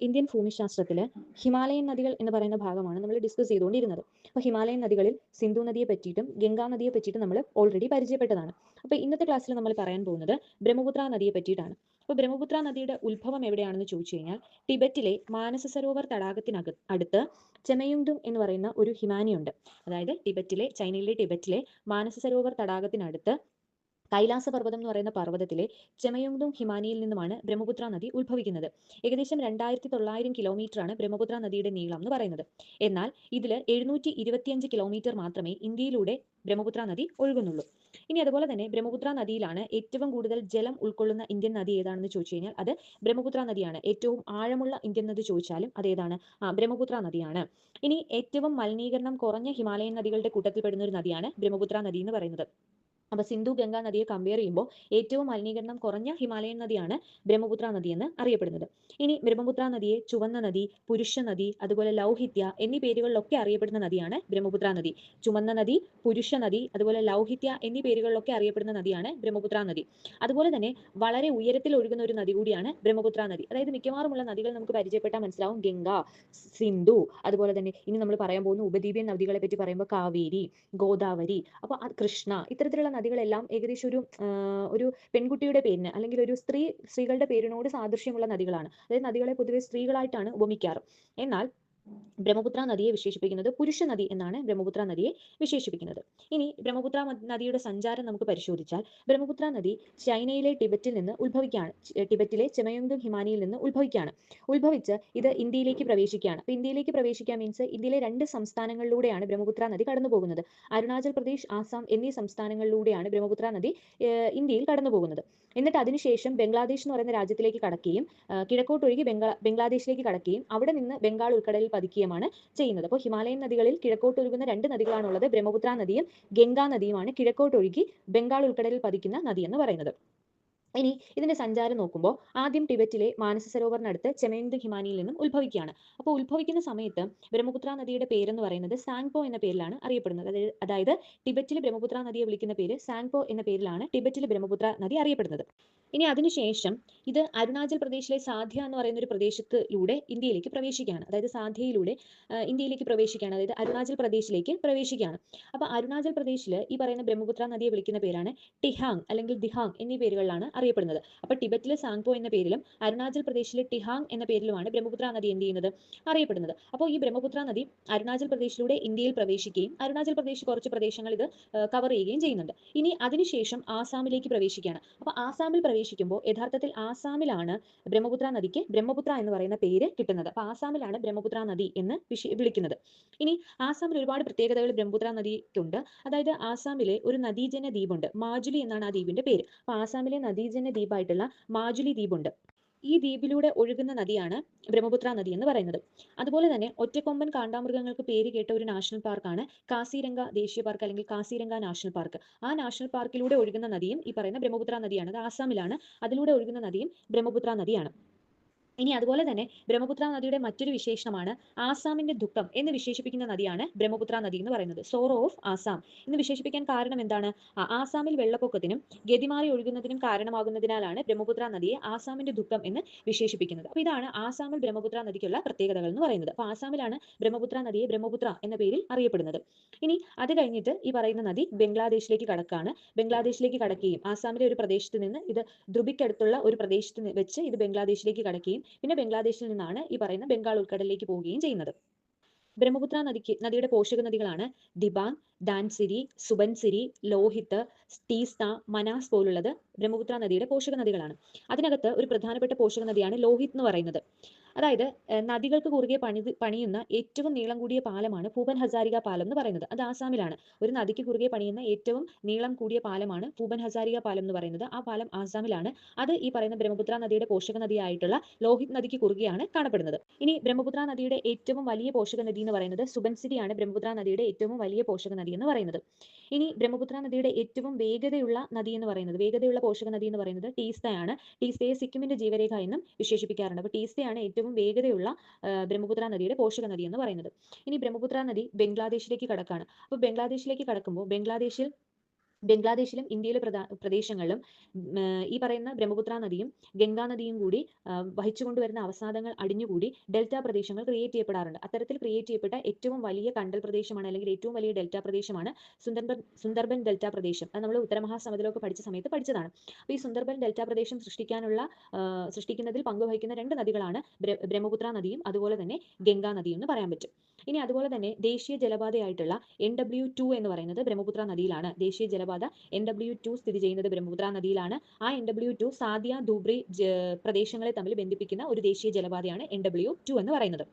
Indian ഭൂമിശാസ്ത്രത്തിൽ Himalayan നദികൾ എന്ന് പറയുന്ന ഭാഗമാണ് നമ്മൾ ഡിസ്കസ് ചെയ്തുകൊണ്ടിരുന്നത്. അപ്പോൾ ഹിമാലയൻ നദികളിൽ സിന്ധു നദിയെ പറ്റിയിട്ടും ഗംഗാ നദിയെ പറ്റിയിട്ടും നമ്മൾ ഓൾറെഡി പരിചയപ്പെട്ടതാണ്. അപ്പോൾ ഇന്നത്തെ ക്ലാസ്സിൽ നമ്മൾ പറയാൻ പോകുന്നത് ബ്രഹ്മപുത്ര നദിയെ പറ്റിയിട്ടാണ്. അപ്പോൾ ബ്രഹ്മപുത്ര നദിയുടെ ഉത്ഭവം എവിടെയാണെന്ന് ചോദിച്ചു കഴിഞ്ഞാൽ ടിബറ്റിലെ മാനസ സരോവർ തടാകത്തിനക അടുത്ത് ചെമയുങ്ഡും എന്ന് പറയുന്ന ഒരു ഹിമാനിയുണ്ട്. അതായത് ടിബറ്റിലെ ചൈനയിലെ ടിബറ്റിലെ മാനസ സരോവർ തടാകത്തിനടുത്ത് കൈലാസ പർവതം എന്ന് പറയുന്ന പർവതത്തിലെ ചെമയുങ്ഡും ഹിമാനിയിൽ നിന്നുമാണ് ബ്രഹ്മപുത്ര നദി ഉത്ഭവിക്കുന്നത്. ഏകദേശം രണ്ടായിരത്തി തൊള്ളായിരം കിലോമീറ്റർ ആണ് ബ്രഹ്മപുത്ര നദിയുടെ നീളം എന്ന് പറയുന്നത്. എന്നാൽ ഇതിൽ എഴുന്നൂറ്റി ഇരുപത്തിയഞ്ച് കിലോമീറ്റർ മാത്രമേ ഇന്ത്യയിലൂടെ ബ്രഹ്മപുത്ര നദി ഒഴുകുന്നുള്ളൂ. ഇനി അതുപോലെ തന്നെ ബ്രഹ്മപുത്ര നദിയിലാണ് ഏറ്റവും കൂടുതൽ ജലം ഉൾക്കൊള്ളുന്ന ഇന്ത്യൻ നദി ഏതാണെന്ന് ചോദിച്ചു കഴിഞ്ഞാൽ അത് ബ്രഹ്മപുത്ര നദിയാണ്. ഏറ്റവും ആഴമുള്ള ഇന്ത്യൻ നദി ചോദിച്ചാലും അതേതാണ് ആ ബ്രഹ്മപുത്ര നദിയാണ്. ഇനി ഏറ്റവും മലിനീകരണം കുറഞ്ഞ ഹിമാലയൻ നദികളുടെ കൂട്ടത്തിൽ പെടുന്ന ഒരു നദിയാണ് ബ്രഹ്മപുത്ര നദി എന്ന് പറയുന്നത്. അപ്പൊ സിന്ധു ഗംഗ നദിയെ കമ്പയർ ചെയ്യുമ്പോൾ ഏറ്റവും മലിനീകരണം കുറഞ്ഞ ഹിമാലയൻ നദിയാണ് ബ്രഹ്മപുത്ര നദി എന്ന് അറിയപ്പെടുന്നത്. ഇനി ബ്രഹ്മപുത്ര നദിയെ ചുവന്ന നദി പുരുഷ നദി അതുപോലെ ലൗഹിത്യ എന്നീ പേരുകളിലൊക്കെ അറിയപ്പെടുന്ന നദിയാണ് ബ്രഹ്മപുത്ര നദി. ചുമന്ന നദി പുരുഷ നദി അതുപോലെ ലൗഹിത്യ എന്നീ പേരുകളിലൊക്കെ അറിയപ്പെടുന്ന നദിയാണ് ബ്രഹ്മപുത്ര നദി. അതുപോലെ തന്നെ വളരെ ഉയരത്തിൽ ഒഴുകുന്ന ഒരു നദി കൂടിയാണ് ബ്രഹ്മപുത്ര നദി. അതായത് മിക്കവാറുമുള്ള നദികൾ നമുക്ക് പരിചയപ്പെട്ടാൽ മനസ്സിലാവും ഗംഗ സിന്ധു അതുപോലെ തന്നെ ഇനി നമ്മൾ പറയാൻ പോകുന്ന ഉപദ്വീപിയൻ നദികളെ പറ്റി പറയുമ്പോൾ കാവേരി ഗോദാവരി അപ്പൊ കൃഷ്ണ ഇത്തരത്തിലുള്ള നദികളെല്ലാം ഏകദേശം ഒരു ഒരു പെൺകുട്ടിയുടെ പേരിന് അല്ലെങ്കിൽ ഒരു സ്ത്രീ സ്ത്രീകളുടെ പേരിനോട് സാദൃശ്യമുള്ള നദികളാണ്. അതായത് നദികളെ പൊതുവെ സ്ത്രീകളായിട്ടാണ് ഉപമിക്കാറ്. എന്നാൽ ബ്രഹ്മപുത്ര നദിയെ വിശേഷിപ്പിക്കുന്നത് പുരുഷ നദി എന്നാണ് ബ്രഹ്മപുത്ര നദിയെ വിശേഷിപ്പിക്കുന്നത്. ഇനി ബ്രഹ്മപുത്ര നദിയുടെ സഞ്ചാരം നമുക്ക് പരിശോധിച്ചാൽ ബ്രഹ്മപുത്ര നദി ചൈനയിലെ ടിബറ്റിൽ നിന്ന് ഉത്ഭവിക്കുകയാണ് ടിബറ്റിലെ ചെമയുങ്തും ഹിമാനിയിൽ നിന്ന് ഉത്ഭവിക്കുകയാണ് ഉത്ഭവിച്ച് ഇത് ഇന്ത്യയിലേക്ക് പ്രവേശിക്കുകയാണ്. അപ്പൊ ഇന്ത്യയിലേക്ക് പ്രവേശിക്കുക മീൻസ് ഇന്ത്യയിലെ രണ്ട് സംസ്ഥാനങ്ങളിലൂടെയാണ് ബ്രഹ്മപുത്ര നദി കടന്നു പോകുന്നത് അരുണാചൽ പ്രദേശ് ആസാം എന്നീ സംസ്ഥാനങ്ങളിലൂടെയാണ് ബ്രഹ്മപുത്ര നദി ഇന്ത്യയിൽ കടന്നു പോകുന്നത് എന്നിട്ട് അതിനുശേഷം ബംഗ്ലാദേശ് എന്ന് പറയുന്ന രാജ്യത്തിലേക്ക് കടക്കുകയും കിഴക്കോട്ടൊഴുകി ബംഗ്ലാ ബംഗ്ലാദേശിലേക്ക് കടക്കുകയും അവിടെ നിന്ന് ബംഗാൾ ഉൾക്കടലിൽ പതിക്കുകയുമാണ് ചെയ്യുന്നത്. അപ്പോൾ ഹിമാലയൻ നദികളിൽ കിഴക്കോട്ട് ഒഴുകുന്ന രണ്ട് നദികളാണുള്ളത്. ബ്രഹ്മപുത്ര നദിയും ഗംഗാ നദിയുമാണ് കിഴക്കോട്ടൊഴുകി ബംഗാൾ ഉൾക്കടലിൽ പതിക്കുന്ന നദി എന്ന് പറയുന്നത്. ഇനി ഇതിന്റെ സഞ്ചാരം നോക്കുമ്പോൾ ആദ്യം ടിബറ്റിലെ മാനസ സരോവറിനടുത്ത് ചെമയുങ്ത് ഹിമാനിയിൽ നിന്നും ഉത്ഭവിക്കുകയാണ്. അപ്പോൾ ഉത്ഭവിക്കുന്ന സമയത്ത് ബ്രഹ്മപുത്ര നദിയുടെ പേരെന്ന് പറയുന്നത് സാങ്പോ എന്ന പേരിലാണ് അറിയപ്പെടുന്നത്. അതായത് ടിബറ്റിലെ ബ്രഹ്മപുത്ര നദിയെ വിളിക്കുന്ന പേര് സാങ്പോ എന്ന പേരിലാണ് ടിബറ്റിലെ ബ്രഹ്മപുത്ര നദി അറിയപ്പെടുന്നത്. ഇനി അതിനുശേഷം ഇത് അരുണാചൽ പ്രദേശിലെ സാധ്യ എന്ന് പറയുന്ന ഒരു പ്രദേശത്തിലൂടെ ഇന്ത്യയിലേക്ക് പ്രവേശിക്കുകയാണ്. അതായത് സാധ്യയിലൂടെ ഇന്ത്യയിലേക്ക് പ്രവേശിക്കുകയാണ്. അതായത് അരുണാചൽ പ്രദേശിലേക്ക് പ്രവേശിക്കുകയാണ്. അപ്പോൾ അരുണാചൽ പ്രദേശിൽ ഈ പറയുന്ന ബ്രഹ്മപുത്ര നദിയെ വിളിക്കുന്ന പേരാണ് ടിഹാങ് അല്ലെങ്കിൽ ദിഹാങ് എന്നീ പേരുകളിലാണ് അറിയപ്പെടുന്നത്. അപ്പോൾ ടിബറ്റിലെ സാങ്പോ എന്ന പേരിലും അരുണാചൽ പ്രദേശിലെ ടിഹാങ് എന്ന പേരിലുമാണ് ബ്രഹ്മപുത്ര നദി എന്ത് ചെയ്യുന്നത്? അറിയപ്പെടുന്നത്. അപ്പോൾ ഈ ബ്രഹ്മപുത്ര നദി അരുണാചൽ പ്രദേശിലൂടെ ഇന്ത്യയിൽ പ്രവേശിക്കുകയും അരുണാചൽ പ്രദേശ് കുറച്ച് പ്രദേശങ്ങൾ ഇത് കവർ ചെയ്യുകയും ചെയ്യുന്നുണ്ട്. ഇനി അതിനുശേഷം ആസാമിലേക്ക് പ്രവേശിക്കുകയാണ്. അപ്പോൾ ആസാമിൽ പ്രവേശിക്കുമ്പോൾ യഥാർത്ഥത്തിൽ ആസാമിലാണ് ബ്രഹ്മപുത്ര നദിക്ക് ബ്രഹ്മപുത്ര എന്ന് പറയുന്ന പേര് കിട്ടുന്നത്. അപ്പോൾ ആസാമിലാണ് ബ്രഹ്മപുത്ര നദി എന്ന് വിളിക്കുന്നത്. ഇനി ആസാമിൽ ഒരുപാട് പ്രത്യേകതകൾ ബ്രഹ്മപുത്ര നദിക്കുണ്ട്. അതായത് ആസാമിലെ ഒരു നദീജന ദ്വീപുണ്ട്. മാജുലി എന്നാണ് ആ ദ്വീപിന്റെ പേര്. അപ്പോൾ ആസാമിലെ നദീജന ദ്വീപായിട്ടുള്ള മാജുലി ദ്വീപുണ്ട്. ഈ ദ്വീപിലൂടെ ഒഴുകുന്ന നദിയാണ് ബ്രഹ്മപുത്ര നദി എന്ന് പറയുന്നത്. അതുപോലെ തന്നെ ഒറ്റക്കൊമ്പൻ കാണ്ടാമൃഗങ്ങൾക്ക് പേര് കേട്ട ഒരു നാഷണൽ പാർക്കാണ് കാസിരംഗ ദേശീയ പാർക്ക് അല്ലെങ്കിൽ കാസിരംഗ നാഷണൽ പാർക്ക്. ആ നാഷണൽ പാർക്കിലൂടെ ഒഴുകുന്ന നദിയും ഈ പറയുന്ന ബ്രഹ്മപുത്ര നദിയാണ്. അത് ആസാമിലാണ്. അതിലൂടെ ഒഴുകുന്ന നദിയും ബ്രഹ്മപുത്ര നദിയാണ്. ഇനി അതുപോലെ തന്നെ ബ്രഹ്മപുത്ര നദിയുടെ മറ്റൊരു വിശേഷണമാണ് ആസാമിന്റെ ദുഃഖം എന്ന് വിശേഷിപ്പിക്കുന്ന നദിയാണ് ബ്രഹ്മപുത്ര നദി എന്ന് പറയുന്നത്. Sorrow of Assam. എന്ന് വിശേഷിപ്പിക്കാൻ കാരണം എന്താണ്? ആസാമിൽ വെള്ളപ്പൊക്കത്തിനും ഗതിമാറി ഒഴുകുന്നതിനും കാരണമാകുന്നതിനാലാണ് ബ്രഹ്മപുത്ര നദിയെ ആസാമിന്റെ ദുഃഖം എന്ന് വിശേഷിപ്പിക്കുന്നത്. അപ്പോൾ ഇതാണ് ആസാമിൽ ബ്രഹ്മപുത്ര നദിക്കുള്ള പ്രത്യേകതകൾ എന്ന് പറയുന്നത്. അപ്പോൾ ആസാമിലാണ് ബ്രഹ്മപുത്ര നദിയെ ബ്രഹ്മപുത്ര എന്ന പേരിൽ അറിയപ്പെടുന്നത്. ഇനി അത് കഴിഞ്ഞിട്ട് ഈ പറയുന്ന നദി ബംഗ്ലാദേശിലേക്ക് കടക്കാണ്. ബംഗ്ലാദേശിലേക്ക് കടക്കുകയും ആസാമിലെ ഒരു പ്രദേശത്ത് നിന്ന് ഇത് ദ്രുബിക്കടുത്തുള്ള ഒരു പ്രദേശത്ത് വെച്ച് ഇത് ബംഗ്ലാദേശിലേക്ക് കടക്കുകയും പിന്നെ ബംഗ്ലാദേശിൽ നിന്നാണ് ഈ പറയുന്ന ബംഗാൾ ഉൾക്കടലിലേക്ക് പോവുകയും ചെയ്യുന്നത്. ബ്രഹ്മപുത്ര നദിക്ക് നദിയുടെ പോഷക നദികളാണ് ദിബാങ് ദാൻസിരി സുബൻസിരി ലോഹിത് തീസ്ത മനാസ് പോലുള്ളത് ബ്രഹ്മപുത്ര നദിയുടെ പോഷക നദികളാണ് അതിനകത്ത് ഒരു പ്രധാനപ്പെട്ട പോഷക നദിയാണ് ലോഹിത് എന്ന് പറയുന്നത്. അതായത് നദികൾക്ക് കുറുകെ പണി പണിയുന്ന ഏറ്റവും നീളം കൂടിയ പാലമാണ് ഭൂപൻ ഹസാരിക പാലം എന്ന് പറയുന്നത്. അത് ആസാമിലാണ്. ഒരു നദിക്ക് കുറുകെ പണിയുന്ന ഏറ്റവും നീളം കൂടിയ പാലമാണ് ഭൂപൻ ഹസാരിക പാലം എന്ന് പറയുന്നത്. ആ പാലം ആസാമിലാണ്. അത് ഈ പറയുന്ന ബ്രഹ്മപുത്ര നദിയുടെ പോഷക നദിയായിട്ടുള്ള ലോഹിത് നദിക്ക് കുറുകെയാണ് കാണപ്പെടുന്നത്. ഇനി ബ്രഹ്മപുത്ര നദിയുടെ ഏറ്റവും വലിയ പോഷക നദി എന്ന് പറയുന്നത് സുബൻസിരിയാണ് ബ്രഹ്മപുത്ര നദിയുടെ ഏറ്റവും വലിയ പോഷക നദി എന്ന് പറയുന്നത്. ഇനി ബ്രഹ്മപുത്ര നദിയുടെ ഏറ്റവും വേഗതയുള്ള നദി എന്ന് പറയുന്നത് വേഗതയുള്ള പോഷക നദി എന്ന് പറയുന്നത് ടീസ്തയാണ് ടീസ്തയെ സിക്കിമിന്റെ ജീവരേഖ എന്നും വിശേഷിപ്പിക്കാറുണ്ട്. അപ്പോൾ ടീസ്തയാണ് ഏറ്റവും വേഗതയുള്ള ബ്രഹ്മപുത്ര നദിയുടെ പോഷക നദി എന്ന് പറയുന്നത്. ഇനി ബ്രഹ്മപുത്ര നദി ബംഗ്ലാദേശിലേക്ക് കടക്കാണ്. അപ്പോൾ ബംഗ്ലാദേശിലേക്ക് കടക്കുമ്പോൾ ബംഗ്ലാദേശിൽ ബംഗ്ലാദേശിലും ഇന്ത്യയിലെ പ്രദേശങ്ങളിലും ഈ പറയുന്ന ബ്രഹ്മപുത്ര നദിയും ഗംഗാ നദിയും കൂടി വഹിച്ചുകൊണ്ടുവരുന്ന അവസാദങ്ങൾ അടിഞ്ഞുകൂടി ഡെൽറ്റ പ്രദേശങ്ങൾ ക്രിയേറ്റ് ചെയ്യപ്പെടാറുണ്ട്. അത്തരത്തിൽ ക്രിയേറ്റ് ചെയ്യപ്പെട്ട ഏറ്റവും വലിയ കണ്ടൽ പ്രദേശമാണ് അല്ലെങ്കിൽ ഏറ്റവും വലിയ ഡെൽറ്റ പ്രദേശമാണ് സുന്ദർബൻ സുന്ദർബൻ ഡെൽറ്റ പ്രദേശം. അത് നമ്മൾ ഉത്തരമഹാസമുദ്രമൊക്കെ പഠിച്ച സമയത്ത് പഠിച്ചതാണ്. അപ്പോൾ ഈ സുന്ദർബൻ ഡെൽറ്റ പ്രദേശം സൃഷ്ടിക്കാനുള്ള സൃഷ്ടിക്കുന്നതിൽ പങ്കുവഹിക്കുന്ന രണ്ട് നദികളാണ് ബ്രഹ്മപുത്ര നദിയും അതുപോലെ തന്നെ ഗംഗാ നദിയും എന്ന് പറയാൻ പറ്റും. ഇനി അതുപോലെ തന്നെ ദേശീയ ജലപാതയായിട്ടുള്ള എൻ ഡബ്ല്യു ടു എന്ന് പറയുന്നത് ബ്രഹ്മപുത്ര നദിയിലാണ്. ദേശീയ ജലപാത എൻ ഡബ്ല്യു ടു സ്ഥിതി ചെയ്യുന്നത് ബ്രഹ്മപുത്ര നദിയിലാണ്. ആ N W two Sadiya Dhubri പ്രദേശങ്ങളെ തമ്മിൽ ബന്ധിപ്പിക്കുന്ന ഒരു ദേശീയ ജലപാതയാണ് എൻ ഡബ്ല്യു ടു എന്ന് പറയുന്നത്.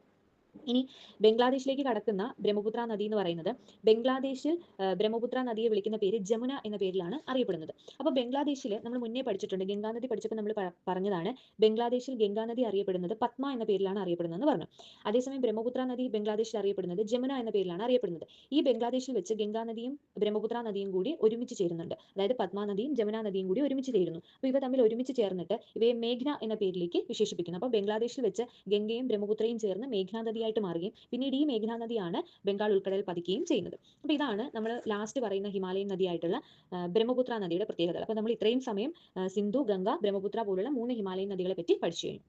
ഇനി ബംഗ്ലാദേശിലേക്ക് കടക്കുന്ന ബ്രഹ്മപുത്ര നദി എന്ന് പറയുന്നത് ബംഗ്ലാദേശിൽ ബ്രഹ്മപുത്ര നദിയെ വിളിക്കുന്ന പേര് ജമുന എന്ന പേരിലാണ് അറിയപ്പെടുന്നത്. അപ്പോൾ ബംഗ്ലാദേശിൽ നമ്മൾ മുന്നേ പഠിച്ചിട്ടുണ്ട് ഗംഗാ നദി പഠിച്ചപ്പോൾ നമ്മൾ പറഞ്ഞതാണ് ബംഗ്ലാദേശിൽ ഗംഗാ നദി അറിയപ്പെടുന്നത് പത്മ എന്ന പേരിലാണ് അറിയപ്പെടുന്നത് എന്ന് പറഞ്ഞു. അതേസമയം ബ്രഹ്മപുത്ര നദി ബംഗ്ലാദേശിൽ അറിയപ്പെടുന്നത് ജമുന എന്ന പേരിലാണ് അറിയപ്പെടുന്നത്. ഈ ബംഗ്ലാദേശിൽ വെച്ച് ഗംഗാ നദിയും ബ്രഹ്മപുത്ര നദിയും കൂടി ഒരുമിച്ച് ചേരുന്നുണ്ട്. അതായത് പത്മ നദിയും ജമുന നദിയും കൂടി ഒരുമിച്ച് ചേരുന്നു. അപ്പോൾ ഇവ തമ്മിൽ ഒരുമിച്ച് ചേർന്നിട്ട് ഇവയെ മേഘ്ന എന്ന പേരിലേക്ക് വിശേഷിപ്പിക്കുന്നു. അപ്പോൾ ബംഗ്ലാദേശിൽ വെച്ച് ഗംഗയും ബ്രഹ്മപുത്രയും ചേർന്ന് മേഘ്ന നദിയായിട്ട് മാറുകയും പിന്നീട് ഈ മേഘ്ന നദിയാണ് ബംഗാൾ ഉൾക്കടലിൽ പതിക്കുകയും ചെയ്യുന്നത്. അപ്പോൾ ഇതാണ് നമ്മൾ ലാസ്റ്റ് പറയുന്ന ഹിമാലയൻ നദിയായിട്ടുള്ള ബ്രഹ്മപുത്ര നദിയുടെ പ്രത്യേകത അപ്പോൾ നമ്മൾ ഇത്രയും സമയം സിന്ധു ഗംഗ ബ്രഹ്മപുത്ര പോലുള്ള മൂന്ന് ഹിമാലയൻ നദികളെ പറ്റി പഠിച്ചു കഴിഞ്ഞു.